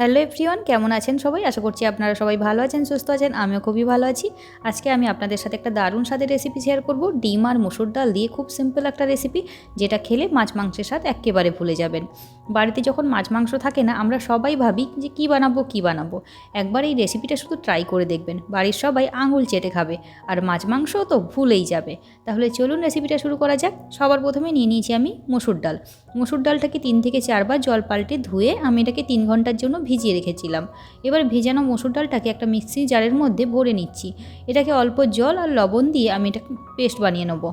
Hello everyone, কেমন আছেন সবাই? আশা করছি আপনারা সবাই ভালো আছেন, সুস্থ আছেন, আমিও খুবই ভালো আছি। আজকে আমি আপনাদের সাথে একটা দারুণ স্বাদের রেসিপি শেয়ার করব। ডিম আর মুসুর ডাল দিয়ে খুব সিম্পল একটা রেসিপি যেটা খেলে মাছ মাংসের স্বাদ একেবারে ভুলে যাবেন। বাড়িতে যখন মাছ মাংস থাকে না, আমরা সবাই ভাবি যে কী বানাবো কী বানাবো। একবার এই রেসিপিটা শুধু ট্রাই করে দেখবেন। বাড়ির সবাই আঙুল চেটে খাবে। আর মাছ মাংসও তো ভুলেই যাবে। তাহলে চলুন রেসিপিটা শুরু করা যাক। সবার প্রথমে নিয়ে নিয়েছি আমি মুসুর ডাল। মুসুর ডালটাকে তিন থেকে চারবার জল পাল্টে ধুয়ে আমি এটাকে তিন ঘণ্টার জন্য ভিজিয়ে রেখেছিলাম। এবার ভেজানো মসুর ডালটাকে একটা মিক্সি জারের মধ্যে ভরে নিচ্ছি। এটাকে অল্প জল আর লবণ দিয়ে আমি এটা পেস্ট বানিয়ে নেব।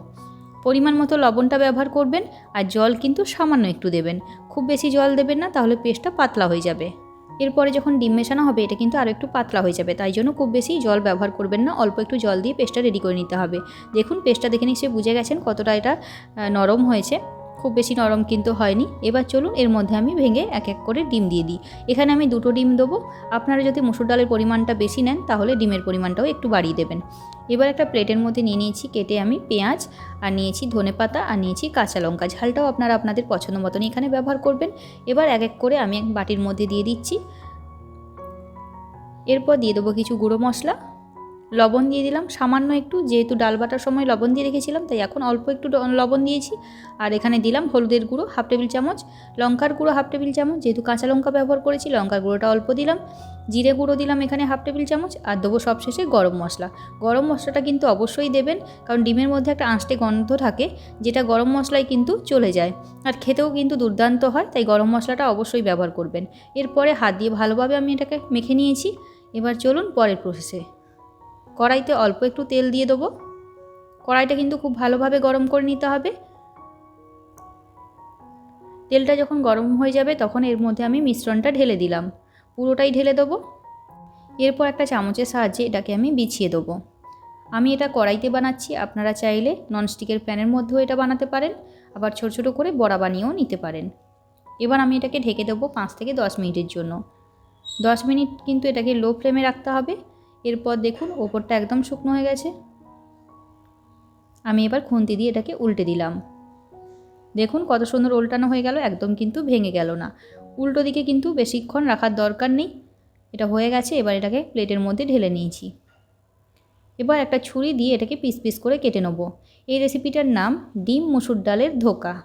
পরিমাণ মতো লবণটা ব্যবহার করবেন আর জল কিন্তু সামান্য একটু দেবেন। খুব বেশি জল দেবেন না, তাহলে পেস্টটা পাতলা হয়ে যাবে। এরপরে যখন ডিম মেশানো হবে, এটা কিন্তু আরও একটু পাতলা হয়ে যাবে, তাই জন্য খুব বেশি জল ব্যবহার করবেন না, অল্প একটু জল দিয়ে পেস্টটা রেডি করে নিতে হবে। দেখুন, পেস্টটা দেখে নিশ্চয়ই বুঝে গেছেন কতটা এটা নরম হয়েছে। খুব বেশি নরম কিন্তু হয়নি। এবার চলুন এর মধ্যে আমি ভেঙে এক এক করে ডিম দিয়ে দিই। এখানে আমি দুটো ডিম দেবো। আপনারা যদি মুসুর ডালের পরিমাণটা বেশি নেন, তাহলে ডিমের পরিমাণটাও একটু বাড়িয়ে দেবেন। এবার একটা প্লেটের মধ্যে নিয়ে নিয়েছি কেটে আমি পেঁয়াজ, আর নিয়েছি ধনে পাতা, আর নিয়েছি কাঁচা লঙ্কা ঝালটাও আপনারা আপনাদের পছন্দ মতন এখানে ব্যবহার করবেন। এবার এক এক করে আমি এক বাটির মধ্যে দিয়ে দিচ্ছি। এরপর দিয়ে দেবো কিছু গুঁড়ো মশলা। লবণ দিয়ে দিলাম। সামান্য একটু, যেহেতু ডাল বাটার সময় লবণ দিয়ে রেখেছিলাম, তাই এখন অল্প একটু লবণ দিয়েছি। আর এখানে দিলাম হলুদের গুঁড়ো, হাফ টেবিল চামচ। লঙ্কার গুঁড়ো, হাফ টেবিল চামচ, যেহেতু কাঁচা লঙ্কা ব্যবহার করেছি, লঙ্কার গুঁড়োটা অল্প দিলাম। জিরে গুঁড়ো দিলাম এখানে হাফ টেবিল চামচ, আর দেবো সবশেষে গরম মশলা। গরম মশলাটা কিন্তু অবশ্যই দেবেন, কারণ ডিমের মধ্যে একটা আঁশটে গন্ধ থাকে, যেটা গরম মশলায় কিন্তু চলে যায়। আর খেতেও কিন্তু দুর্দান্ত হয়, তাই গরম মশলাটা অবশ্যই ব্যবহার করবেন। এরপরে হাত দিয়ে ভালোভাবে আমি এটাকে মেখে নিয়েছি। এবার চলুন পরের প্রসেসে কড়াইতে অল্প একটু তেল দিয়ে দেবো। কড়াইটা কিন্তু খুব ভালোভাবে গরম করে নিতে হবে। তেলটা যখন গরম হয়ে যাবে তখন এর মধ্যে আমি মিশ্রণটা ঢেলে দিলাম। পুরোটাই ঢেলে দেবো। এরপর একটা চামচের সাহায্যে এটাকে আমি বিছিয়ে দেবো। আমি এটা কড়াইতে বানাচ্ছি, আপনারা চাইলে ননস্টিকের প্যানের মধ্যেও এটা বানাতে পারেন, আবার ছোট ছোট করে বড়া বানিয়েও নিতে পারেন। এবার আমি এটাকে ঢেকে দেবো পাঁচ থেকে দশ মিনিটের জন্য। দশ মিনিট কিন্তু এটাকে লো ফ্লেমে রাখতে হবে। এরপর দেখুন ওপরটা একদম শুকনো হয়ে গেছে। আমি এবার খুন্তি দিয়ে এটাকে উল্টে দিলাম। দেখুন কত সুন্দর উল্টানো হয়ে গেল, একদম কিন্তু ভেঙে গেল না। উল্টো দিকে কিন্তু বেশিক্ষণ রাখার দরকার নেই। এটা হয়ে গেছে, এবার এটাকে প্লেটের মধ্যে ঢেলে নিয়েছি। এবার একটা ছুরি দিয়ে এটাকে পিস পিস করে কেটে নেব। এই রেসিপিটার নাম ডিম মুসুর ডালের ধোকা।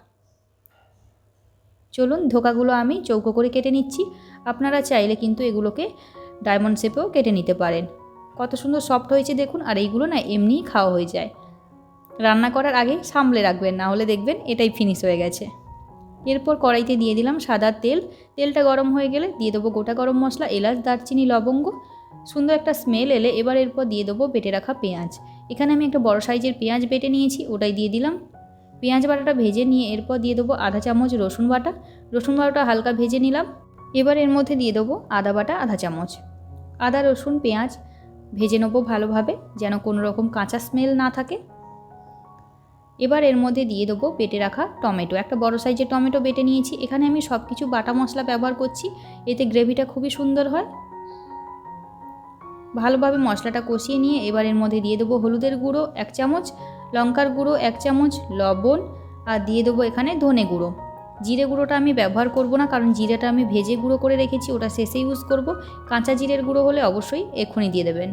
চলুন ধোকাগুলো আমি চৌকো করে কেটে নিচ্ছি। আপনারা চাইলে কিন্তু এগুলোকে ডায়মন্ড শেপেও কেটে নিতে পারেন। কত সুন্দর সফট হয়েছে দেখুন, আর এইগুলো না এমনিই খাওয়া হয়ে যায়। রান্না করার আগে সামলে রাখবেন, না হলে দেখবেন এটাই ফিনিশ হয়ে গেছে। এরপর কড়াইতে দিয়ে দিলাম সাদা তেল। তেলটা গরম হয়ে গেলে দিয়ে দেবো গোটা গরম মশলা, এলাচ, দারচিনি, লবঙ্গ। সুন্দর একটা স্মেল এলে এবার এরপর দিয়ে দেবো বেটে রাখা পেঁয়াজ। এখানে আমি একটা বড় সাইজের পেঁয়াজ বেটে নিয়েছি, ওটাই দিয়ে দিলাম। পেঁয়াজ বাটাটা ভেজে নিয়ে এরপর দিয়ে দেবো আধা চামচ রসুন বাটা। রসুন বাটাটা হালকা ভেজে নিলাম। এবার এর মধ্যে দিয়ে দেবো আদা বাটা আধা চামচ। আদা, রসুন, পেঁয়াজ ভেজে নেব ভালোভাবে, যেন কোনো রকম কাঁচা স্মেল না থাকে। এবার এর মধ্যে দিয়ে দেবো বেটে রাখা টমেটো। একটা বড় সাইজের টমেটো বেটে নিয়েছি। এখানে আমি সব কিছু বাটা মশলা ব্যবহার করছি। এতে গ্রেভিটা খুবই সুন্দর হয়। ভালোভাবে মশলাটা কষিয়ে নিয়ে এবার এর মধ্যে দিয়ে দেবো হলুদের গুঁড়ো এক চামচ, লঙ্কার গুঁড়ো এক চামচ, লবণ, আর দিয়ে দেবো এখানে ধনে গুঁড়ো। জিরে গুঁড়োটা আমি ব্যবহার করব না, কারণ জিরেটা আমি ভেজে গুঁড়ো করে রেখেছি, ওটা শেষে ইউজ করব। কাঁচা জিরের গুঁড়ো হলে অবশ্যই এক্ষুনি দিয়ে দেবেন।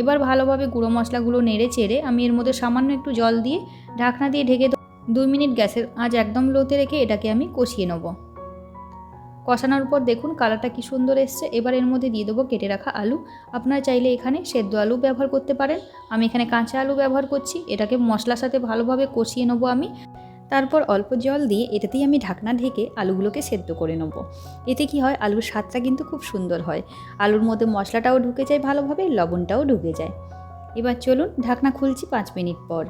এবার ভালোভাবে গুঁড়ো মশলাগুলো নেড়ে চেড়ে আমি এর মধ্যে সামান্য একটু জল দিয়ে ঢাকনা দিয়ে ঢেকে। দুই মিনিট গ্যাসের আঁচ একদম লোতে রেখে এটাকে আমি কষিয়ে নেব। কষানোর পর দেখুন কালারটা কি সুন্দর এসছে। এবার এর মধ্যে দিয়ে দেবো কেটে রাখা আলু। আপনারা চাইলে এখানে সেদ্ধ আলু ব্যবহার করতে পারেন। আমি এখানে কাঁচা আলু ব্যবহার করছি। এটাকে মশলার সাথে ভালোভাবে কষিয়ে নেব আমি। তারপর অল্প জল দিয়ে এটাতেই আমি ঢাকনা ঢেকে আলুগুলোকে সেদ্ধ করে নেব। এতে কি হয়, আলুর স্বাদটা কিন্তু খুব সুন্দর হয়। আলুর মধ্যে মশলাটাও ঢুকে যায় ভালোভাবে, লবণটাও ঢুকে যায়। এবার চলুন ঢাকনা খুলছি পাঁচ মিনিট পর।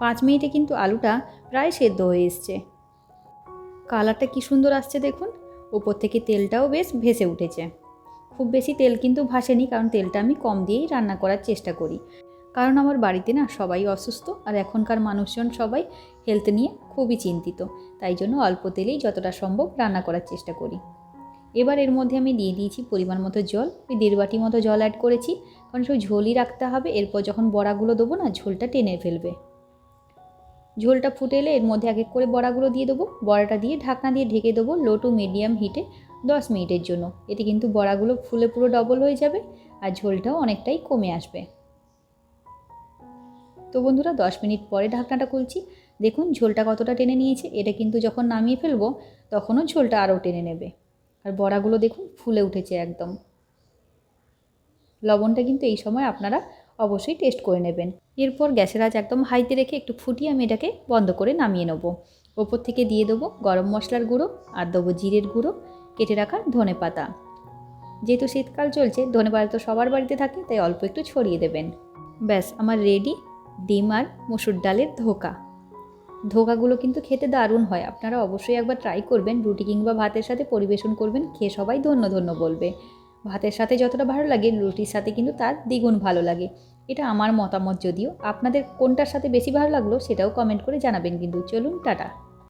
পাঁচ মিনিটে কিন্তু আলুটা প্রায় সেদ্ধ হয়ে এসছে। কালারটা কি সুন্দর আসছে দেখুন। ওপর থেকে তেলটাও বেশ ভেসে উঠেছে। খুব বেশি তেল কিন্তু ভাসেনি, কারণ তেলটা আমি কম দিয়েই রান্না করার চেষ্টা করি। কারণ আমার বাড়িতে না সবাই অসুস্থ আর এখনকার মানুষজন সবাই হেলথ নিয়ে খুবই চিন্তিত। তাই জন্য অল্প তেলেই যতটা সম্ভব রান্না করার চেষ্টা করি। এবার এর মধ্যে আমি দিয়ে দিয়েছি পরিমাণ মতো জল। ওই দেড় বাটি মতো জল অ্যাড করেছি। কারণ শুধু ঝোলই রাখতে হবে। এরপর যখন বড়াগুলো দেবো না, ঝোলটা টেনে ফেলবে। ঝোলটা ফুটে এলে এর মধ্যে এক এক করে বড়াগুলো দিয়ে দেবো। বড়াটা দিয়ে ঢাকনা দিয়ে ঢেকে দেবো লো টু মিডিয়াম হিটে দশ মিনিটের জন্য। এতে কিন্তু বড়াগুলো ফুলে পুরো ডবল হয়ে যাবে আর ঝোলটাও অনেকটাই কমে আসবে। তো বন্ধুরা, দশ মিনিট পরে ঢাকনাটা খুলছি। দেখুন, ঝোলটা কতটা টেনে নিয়েছে। এটা কিন্তু যখন নামিয়ে ফেলব, তখনও ঝোলটা আরও টেনে নেবে। আর বড়াগুলো দেখুন, ফুলে উঠেছে একদম। লবণটা কিন্তু এই সময় আপনারা অবশ্যই টেস্ট করে নেবেন। এরপর গ্যাসের আজ একদম হাইতে রেখে একটু ফুটিয়ে আমি এটাকে বন্ধ করে নামিয়ে নেব। ওপর থেকে দিয়ে দেবো গরম মশলার গুঁড়ো আর দেবো জিরের গুঁড়ো, কেটে রাখা ধনে পাতা। যেহেতু শীতকাল চলছে, ধনে পাতা তো সবার বাড়িতে থাকে, তাই অল্প একটু ছড়িয়ে দেবেন। ব্যাস, আমার রেডি ডিম আর মসুর ডালের ধোকা। ধোকাগুলো কিন্তু খেতে দারুণ হয়। আপনারা অবশ্যই একবার ট্রাই করবেন। রুটি কিংবা ভাতের সাথে পরিবেশন করবেন। খেয়ে সবাই ধন্য ধন্য বলবে। ভাতের সাথে যতটা ভালো লাগে, রুটির সাথে কিন্তু তার দ্বিগুণ ভালো লাগে। এটা আমার মতামত যদিও। আপনাদের কোনটার সাথে বেশি ভালো লাগল সেটাও কমেন্ট করে জানাবেন কিন্তু। চলুন, টাটা।